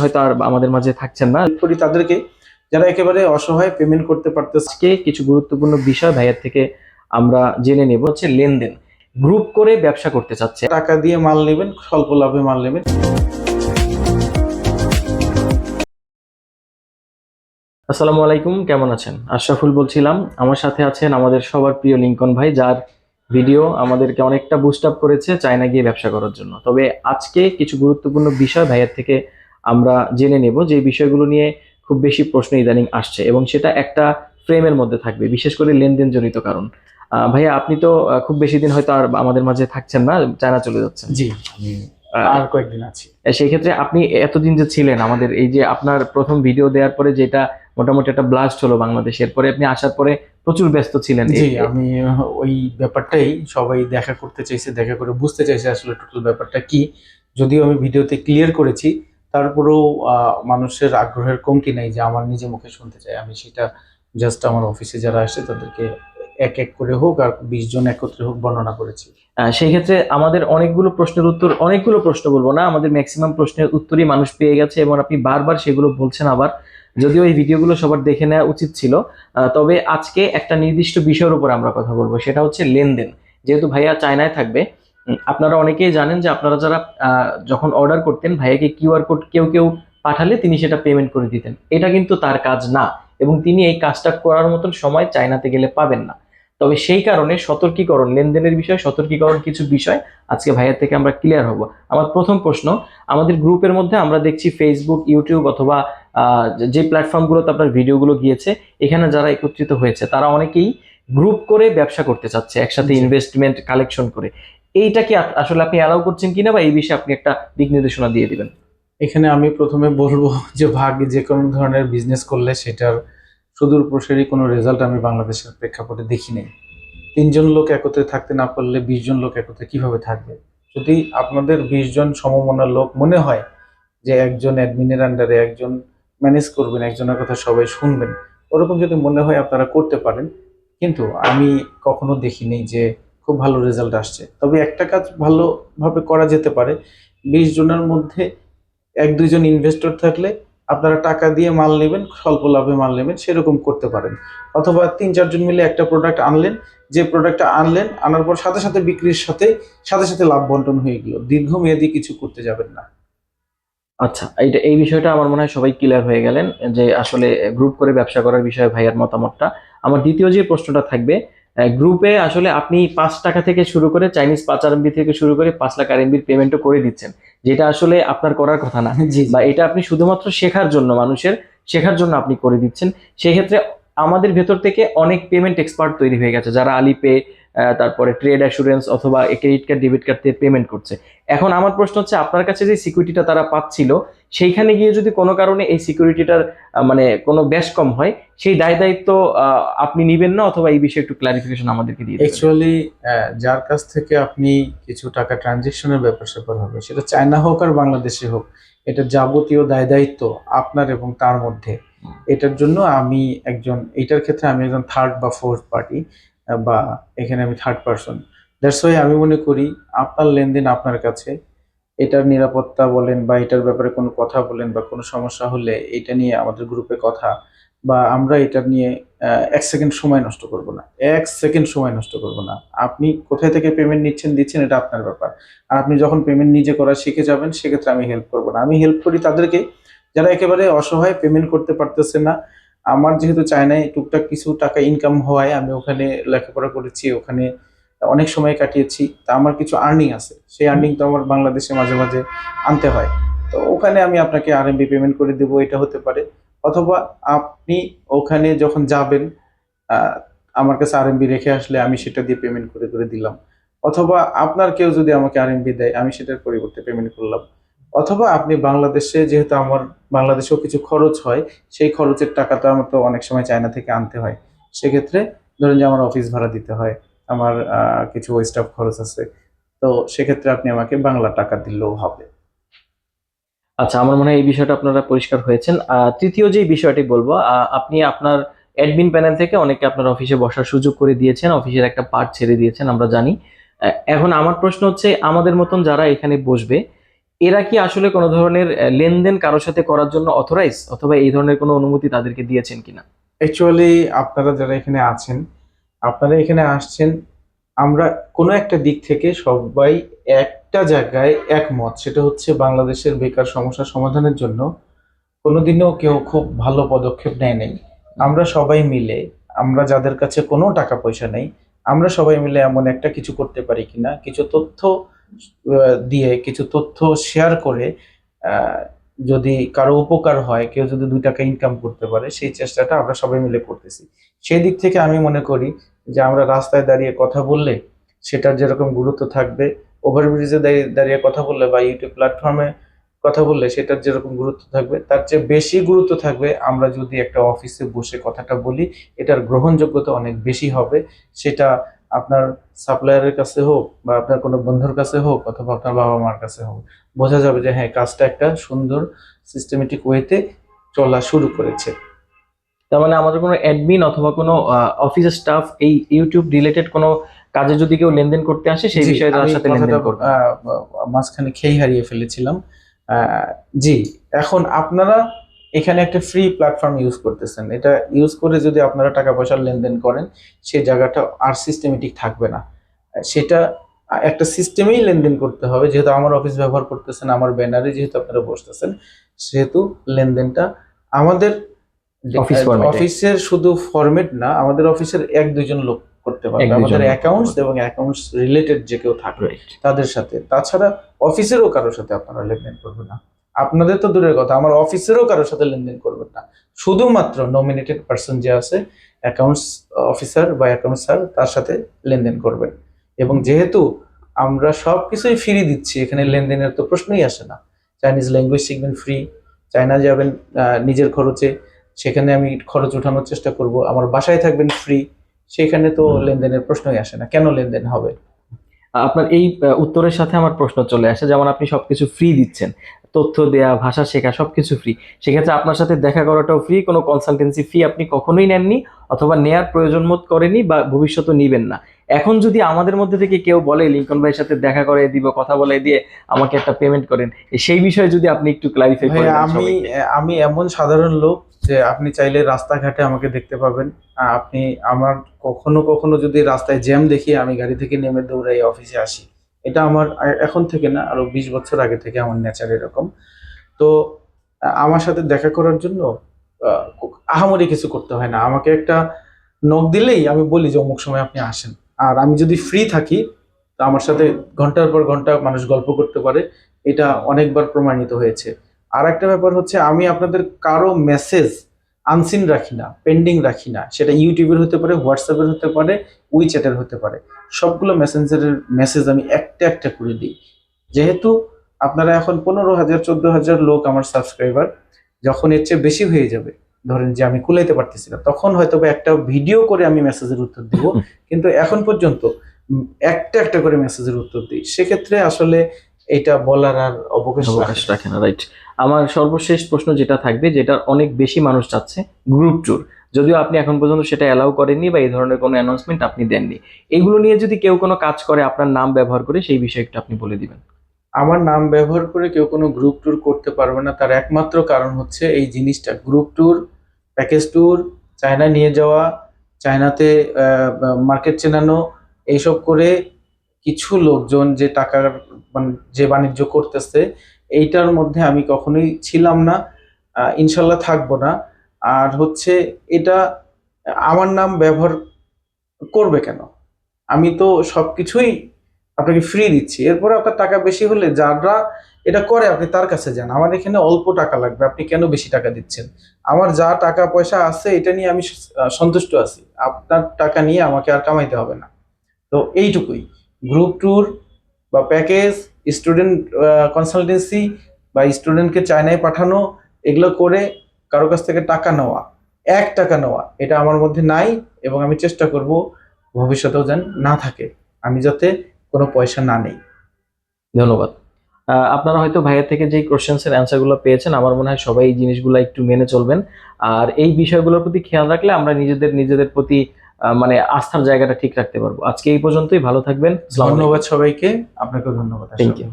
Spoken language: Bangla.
হয়তো আর আমাদের মাঝে থাকছেন না। করি তাদেরকে যারা একেবারে অসহায় পেমেন্ট করতে পারতেছে। আজকে কিছু গুরুত্বপূর্ণ বিষয় ভাইয়ের থেকে আমরা জেনে নেব হচ্ছে লেনদেন। গ্রুপ করে ব্যবসা করতে চাচ্ছে। টাকা দিয়ে মাল নেবেন স্বল্প লাভে মাল নেবেন। আসসালামু আলাইকুম কেমন আছেন? আশরাফুল বলছিলাম আমার সাথে আছেন আমাদের সবার প্রিয় লিঙ্কন ভাই যার ভিডিও আমাদেরকে অনেকটা বুস্ট আপ করেছে চায়না গিয়ে ব্যবসা করার জন্য। তবে আজকে কিছু গুরুত্বপূর্ণ বিষয় ভাইয়ের থেকে আমরা জেনে নেব যে বিষয়গুলো নিয়ে খুব বেশি প্রশ্ন ইদানিং আসছে এবং সেটা একটা ফ্রেমের মধ্যে থাকবে বিশেষ করে লেনদেন জনিত কারণ ভাইয়া আপনি তো খুব বেশি দিন হয়তো আর আমাদের মাঝে থাকছেন না চায়না চলে যাচ্ছেন। জি আর কয়েকদিন আছি। সেই ক্ষেত্রে আপনি এতদিন যে ছিলেন আমাদের এই যে আপনার প্রথম ভিডিও দেওয়ার পরে যেটা মোটামুটি একটা ব্লাস্ট হলো বাংলাদেশে এরপরে আপনি আসার পরে প্রচুর ব্যস্ত ছিলেন। জি আমি ওই ব্যাপারটাই সবাই দেখা করতে চাইছে দেখা করে বুঝতে চাইছে আসলে টোটাল ব্যাপারটা কি। যদিও আমি ভিডিওতে ক্লিয়ার করেছি তারপরেও মানুষের আগ্রহের কমতি নাই যে আমার নিজে মুখে শুনতে চাই। আমি সেটা জাস্ট আমার অফিসে যারা আসে তাদেরকে এক এক করে হোক আর বিশ জন একত্রে হোক বর্ণনা করেছি। সেই ক্ষেত্রে আমাদের অনেকগুলো প্রশ্নের উত্তর, অনেকগুলো প্রশ্ন বলব না, আমাদের ম্যাক্সিমাম প্রশ্নের উত্তরই মানুষ পেয়ে গেছে এবং আপনি বারবার সেগুলো বলছেন আবার। যদিও এই ভিডিওগুলো সবার দেখে নেওয়া উচিত ছিল তবে আজকে একটা নির্দিষ্ট বিষয়ের উপর আমরা কথা বলব, সেটা হচ্ছে লেনদেন। যেহেতু ভাইয়া চায়নায় থাকবে আপনারা অনেকেই জানেন যে আপনারা যারা যখন অর্ডার করতেন ভাইয়াকে কিউআর কোড কেউ কেউ পাঠালে তিনি সেটা পেমেন্ট করে দিতেন। এটা কিন্তু তার কাজ না এবং তিনি এই কাজটা করার মতন সময় চায়নাতে গেলে পাবেন না। তবে সেই কারণে সতর্কীকরণ লেনদেনের বিষয়ে সতর্কীকরণ কিছু বিষয় আজকে ভাইয়ের থেকে আমরা ক্লিয়ার হব। আমার প্রথম প্রশ্ন আমাদের গ্রুপের মধ্যে আমরা দেখছি ফেসবুক ইউটিউব অথবা যে প্ল্যাটফর্মগুলোতে আপনার ভিডিওগুলো গিয়েছে এখানে যারা একত্রিত হয়েছে তারা অনেকেই গ্রুপ করে ব্যবসা করতে চাচ্ছে একসাথে। ইনভেস্টমেন্ট কালেকশন করে। এইটা কি আসলে আপনি অ্যালাউ করছেন কিনা বা এই বিষয়ে আপনি একটা দিক নির্দেশনা দিয়ে দিবেন? এখানে আমি প্রথমে বলব যে ভাগে যে কোনো ধরনের বিজনেস করলে সেটার সুদূর প্রসারী কোনো রেজাল্ট আমি বাংলাদেশের প্রেক্ষাপটে দেখি নাই। তিনজন লোক একত্রে থাকতে না পারলে বিশ জন লোক একত্রে কীভাবে থাকবে? যদি আপনাদের বিশ জন সমমনার লোক মনে হয় যে একজন অ্যাডমিনের আন্ডারে একজন ম্যানেজ করবেন, একজনের কথা সবাই শুনবেন, ওরকম যদি মনে হয় আপনারা করতে পারেন। কিন্তু আমি কখনো দেখিনি যে খুব ভালো রেজাল্ট আসছে। তবে একটা কাজ ভালোভাবে করা যেতে পারে, বিশ জনের মধ্যে এক দুইজন ইনভেস্টর থাকলে আপনারা টাকা দিয়ে মাল নেবেন, স্বল্প লাভে মাল নেবেন, সেরকম করতে পারেন। অথবা তিন চারজন মিলে একটা প্রোডাক্ট আনলেন, যে প্রোডাক্টটা আনলেন, আনার পর সাথে সাথে বিক্রির সাথে সাথে সাথে লাভ বন্টন হয়ে গেল। দীর্ঘমেয়াদী কিছু করতে যাবেন না। আচ্ছা এইটা এই বিষয়টা আমার মনে হয় সবাই ক্লিয়ার হয়ে গেলেন, যে আসলে গ্রুপ করে ব্যবসা করার বিষয়ে ভাইয়ার মতামতটা। আমার দ্বিতীয় যে প্রশ্নটা থাকবে গ্রুপে আসলে আপনি পাঁচ টাকা থেকে শুরু করে চাইনিজ পাঁচ আরএমবি থেকে শুরু করে পাঁচ লাখ আরএমবির পেমেন্টও করে দিচ্ছেন। যেটা আসলে আপনার করার কথা না। জি বা এটা আপনি শুধুমাত্র শেখার জন্য মানুষের শেখার জন্য আপনি করে দিচ্ছেন। সেক্ষেত্রে আমাদের ভেতর থেকে অনেক পেমেন্ট এক্সপার্ট তৈরি হয়ে গেছে। যারা আলিপে তারপরে ট্রেড অ্যাসুরেন্স অথবা ক্রেডিট কার্ড ডেবিট কার্ড দিয়ে পেমেন্ট করছে। এখন আমার প্রশ্ন হচ্ছে আপনার কাছে যে সিকিউরিটিটা তারা পাচ্ছিল সেইখানে গিয়ে যদি কোনো কারণে এই সিকিউরিটিটার মানে কোনো ব্যাস কম হয় সেই দায় দায়িত্ব আপনি নিবেন না? অথবা এই বিষয়ে একটু ক্লারিফিকেশন আমাদেরকে দিয়ে অ্যাকচুয়ালি যার কাছ থেকে আপনি কিছু টাকা ট্রানজেকশনের ব্যাপার স্যাপার হবে সেটা চায়না হোক আর বাংলাদেশে হোক এটা যাবতীয় দায় দায়িত্ব আপনার এবং তার মধ্যে। এটার জন্য আমি একজন এটার ক্ষেত্রে আমি একজন থার্ড বা ফোর্থ পার্টি বা এখানে আমি থার্ড পার্সন দ্যাটস ওয়াই আমি মনে করি আপনার লেনদেন আপনার কাছে। এটার নিরাপত্তা বলেন বা এটার ব্যাপারে কোনো কথা বলেন বা কোনো সমস্যা হলে এটা নিয়ে আমাদের গ্রুপে কথা বা আমরা এটা নিয়ে এক সেকেন্ড সময় নষ্ট করব না। এক সেকেন্ড সময় নষ্ট করব না। আপনি কোথায় থেকে পেমেন্ট নিচ্ছেন, দিচ্ছেন এটা আপনার ব্যাপার। আর আপনি যখন পেমেন্ট নিজে করা শিখে যাবেন, সেক্ষেত্রে আমি হেল্প করব না। আমি হেল্প করি তাদেরকে যারা একেবারে অসহায় পেমেন্ট করতে পারতেছে না আমার যেহেতু চায়নায় টুকটাক কিছু টাকা ইনকাম হওয়ায় আমি ওখানে লেখাপড়া করেছি, ওখানে অনেক সময় কাটিয়েছি, তা আমার কিছু আর্নিং আছে। সেই আর্নিং তো আমার বাংলাদেশে মাঝে মাঝে আনতে হয়। তো ওখানে আমি আপনাকে আরএমবি পেমেন্ট করে দেবো, এটা হতে পারে। অথবা আপনি ওখানে যখন যাবেন আমার কাছে আরএমবি রেখে আসলে আমি সেটা দিয়ে পেমেন্ট করে করে দিলাম। অথবা আপনার কেউ যদি আমাকে আরএমবি দেয়, আমি সেটার পরিবর্তে পেমেন্ট করলাম। অথবা আপনি বাংলাদেশে, যেহেতু আমার বাংলাদেশেও কিছু খরচ হয়, সেই খরচের টাকাটা আমার তো অনেক সময় চায়না থেকে আনতে হয়। সেক্ষেত্রে ধরুন যে আমার অফিস ভাড়া দিতে হয়, আমার কিছু স্টাফ খরচ আছে, তো সেক্ষেত্রে আপনি আমাকে বাংলা টাকা দিলেও হবে। আচ্ছা আমার মনে হয় এই বিষয়টা আপনারা পরিষ্কার হয়েছেন। তৃতীয় যে বিষয়টি বলব আপনি আপনার অ্যাডমিন প্যানেল থেকে অনেকে আপনার অফিসে বসার সুযোগ করে দিয়েছেন অফিসের একটা পার্ট ছেড়ে দিয়েছেন, আমরা জানি। এখন আমার প্রশ্ন হচ্ছে, আমাদের মতন যারা এখানে বসবে এরা কি আসলে কোনো ধরনের লেনদেন কারোর সাথে করার জন্য অথরাইজ অথবা এই ধরনের কোনো অনুমতি তাদেরকে দিয়েছেন কিনা? অ্যাকচুয়ালি আপনারা যারা এখানে আছেন, আপনারা এখানে আসছেন, আমরা কোনো একটা দিক থেকে সবাই একটা জায়গায় একমত। সেটা হচ্ছে বাংলাদেশের বেকার সমস্যা সমাধানের জন্য কোনোদিনও কেউ খুব ভালো পদক্ষেপ নেয় নাই। আমরা সবাই মিলে, আমরা যাদের কাছে কোনো টাকা পয়সা নেই, আমরা সবাই মিলে এমন একটা কিছু করতে পারি কিনা, কিছু তথ্য দিয়ে কিছু তথ্য শেয়ার করে যদি কারও উপকার হয়, কেউ যদি দুই টাকা ইনকাম করতে পারে, সেই চেষ্টাটা আমরা সবাই মিলে করতেছি। সেই দিক থেকে আমি মনে করি যে আমরা রাস্তায় দাঁড়িয়ে কথা বললে সেটার যেরকম গুরুত্ব থাকবে ওভারব্রিজে দাঁড়িয়ে কথা বললে বা ইউটিউব প্ল্যাটফর্মে কথা বললে সেটার যেরকম গুরুত্ব থাকবে, তার চেয়ে বেশি গুরুত্ব থাকবে আমরা যদি একটা অফিসে বসে কথাটা বলি, এটার গ্রহণযোগ্যতা অনেক বেশি হবে, সেটা আপনার সাপ্লায়ারের কাছে হোক বা আপনার কোনো বন্ধুর কাছে হোক অথবা আপনার বাবা মার কাছে হোক বোঝা যাবে যে হ্যাঁ কাজটা একটা সুন্দর সিস্টেমেটিক ওয়েতে চলা শুরু করেছে। তার মানে আমাদের কোনো অ্যাডমিন অথবা কোনো অফিস স্টাফ এই ইউটিউব রিলেটেড কোনো কাজে যদি কেউ লেনদেন করতে আসে সেই বিষয়ে তার সাথে লেনদেন করবে। মাঝখানে খেই হারিয়ে ফেলেছিলাম। আহ, জি এখন আপনারা এখানে একটা ফ্রি প্ল্যাটফর্ম ইউজ করতেছেন। এটা ইউজ করে যদি আপনারা টাকা পয়সার লেনদেন করেন সেই জায়গাটা আর সিস্টেমেটিক থাকবে না। সেটা একটা সিস্টেমেই লেনদেন করতে হবে। যেহেতু আমার অফিস ব্যবহার করতেছেন আমার ব্যানারে যেহেতু আপনারা বসতেছেন সেহেতু লেনদেনটা আমাদের অফিসের শুধু ফরম্যাট না আমাদের অফিসের এক দুজন লোক করতে পারবে। আমাদের অ্যাকাউন্টস এবং অ্যাকাউন্টস রিলেটেড যে কেউ থাকবে তাদের সাথে। তাছাড়া অফিসেরও কারোর সাথে আপনারা লেনদেন করবেন না। আপনাদের তো দূরের কথা আমার অফিসেরও কারোর সাথে লেনদেন করবেন না। শুধুমাত্র নমিনেটেড পার্সন যে আছে অ্যাকাউন্টস অফিসার বা অ্যাকাউন্ট স্যার তার সাথে লেনদেন করবেন। এবং যেহেতু আমরা সব কিছুই ফ্রি দিচ্ছি এখানে লেনদেনের তো প্রশ্নই আসে না। চাইনিজ ল্যাঙ্গুয়েজ শিখবেন ফ্রি চায়না যাবেন নিজের খরচে সেখানে আমি খরচ উঠানোর চেষ্টা করব। আমার বাসায় থাকবেন ফ্রি সেখানে তো লেনদেনের প্রশ্নই আসে না। কেন লেনদেন হবে? আপনার এই উত্তরের সাথে আমার প্রশ্ন চলে আসে, যেমন আপনি সব কিছু ফ্রি দিচ্ছেন। তথ্য দেয়া, ভাষা শেখা সব কিছু ফ্রি সেক্ষেত্রে আপনার সাথে দেখা করাটাও ফ্রি কোনো কনসালটেন্সি ফি আপনি কখনোই নেননি। অথবা নেয়ার প্রয়োজন বোধ করেনি বা ভবিষ্যতে নিবেন না। এখন যদি আমাদের মধ্যে থেকে কেউ বলে লিঙ্কন ভাইয়ের সাথে দেখা করে দিব কথা বলে দিয়ে আমাকে একটা পেমেন্ট করেন সেই বিষয়ে যদি আপনি একটু ক্লারিফাই করেন আমি আমি এমন সাধারণ লোক যে আপনি চাইলে রাস্তাঘাটে আমাকে দেখতে পাবেন। আপনি আমার কখনো কখনো যদি রাস্তায় জ্যাম দেখি আমি গাড়ি থেকে নেমে দৌড়াই অফিসে আসি। এটা আমার এখন থেকে না আরও বিশ বছর আগে থেকে আমার নেচার এরকম। তো আমার সাথে দেখা করার জন্য আহামরি কিছু করতে হয় না। আমাকে একটা নখ দিলেই আমি বলি যে অমুক সময় আপনি আসেন। আর আমি যদি ফ্রি থাকি, তো আমার সাথে ঘণ্টার পর ঘণ্টা মানুষ গল্প করতে পারে। এটা অনেকবার প্রমাণিত হয়েছে। আর একটা ব্যাপার হচ্ছে, আমি আপনাদের কারও মেসেজ আনসিন রাখি না পেন্ডিং রাখি না। সেটা ইউটিউবের হতে পারে হোয়াটসঅ্যাপের হতে পারে উইচ্যাটের হতে পারে। সবগুলো মেসেঞ্জারের মেসেজ আমি একটা একটা করে দিই। যেহেতু আপনারা এখন পনেরো হাজার, চোদ্দ হাজার লোক আমার সাবস্ক্রাইবার যখন এর চেয়ে বেশি হয়ে যাবে ধরেন যে আমি কুলাইতে পারতেছি না তখন হয়তো বা একটা ভিডিও করে আমি মেসেজের উত্তর দিব। কিন্তু এখন পর্যন্ত একটা একটা করে মেসেজের উত্তর দিই। সেক্ষেত্রে আসলে এটা বলার আর অবকাশ অবকাশ রাখে না রাইট আমার সর্বশেষ প্রশ্ন যেটা থাকবে যেটা অনেক বেশি মানুষ চাচ্ছে গ্রুপ ট্যুর যদিও আপনি এখন পর্যন্ত সেটা অ্যালাউ করেননি বা এই ধরনের কোনো অ্যানাউন্সমেন্ট আপনি দেননি। এগুলো নিয়ে যদি কেউ কোনো কাজ করে আপনার নাম ব্যবহার করে সেই বিষয়ে একটু আপনি বলে দিবেন। আমার নাম ব্যবহার করে কেউ কোনো গ্রুপ ট্যুর করতে পারবে না। তার একমাত্র কারণ হচ্ছে এই জিনিসটা। Group tour package tour China নিয়ে যাওয়া, চায়নাতে মার্কেট চেনানো, এইসব করে কিছু লোকজন যে টাকার মানে যে বাণিজ্য করতেছে, এইটার মধ্যে আমি কখনোই ছিলাম না। ইনশাল্লাহ থাকব না। আর হচ্ছে এটা আমার নাম ব্যবহার করবে কেন? আমি তো সবকিছুই আপনাকে ফ্রি দিচ্ছি। এরপরে আপনার টাকা বেশি হলে যারা এটা করে, আপনি তার কাছে যান। আমার এখানে অল্প টাকা লাগবে, আপনি কেন বেশি টাকা দিচ্ছেন? আমার যা টাকা পয়সা আছে, এটা নিয়ে আমি সন্তুষ্ট আছি। আপনার টাকা নিয়ে আমাকে আর কামাইতে হবে না। তো এইটুকুই। গ্রুপ ট্যুর বা প্যাকেজ স্টুডেন্ট কনসালটেন্সি বা স্টুডেন্টকে চায়নায় পাঠানো, এগুলো করে কারও কাছ থেকে টাকা নেওয়া, এক টাকা নেওয়া, এটা আমার মধ্যে নাই এবং আমি চেষ্টা করব ভবিষ্যতেও যেন না থাকে। আমি যাতে কোনো পয়সা না নেই। ধন্যবাদ। আপনারা হয়তো ভাইয়ের থেকে যে কোশ্চেন্স এর অ্যান্সারগুলো পেয়েছেন আমার মনে হয় সবাই এই জিনিসগুলো একটু মেনে চলবেন। আর এই বিষয়গুলোর প্রতি খেয়াল রাখলে আমরা নিজেদের নিজেদের প্রতি মানে আস্থার জায়গাটা ঠিক রাখতে পারব। আজকে এই পর্যন্তই ভালো থাকবেন। ধন্যবাদ সবাইকে। আপনাকে ধন্যবাদ। Thank you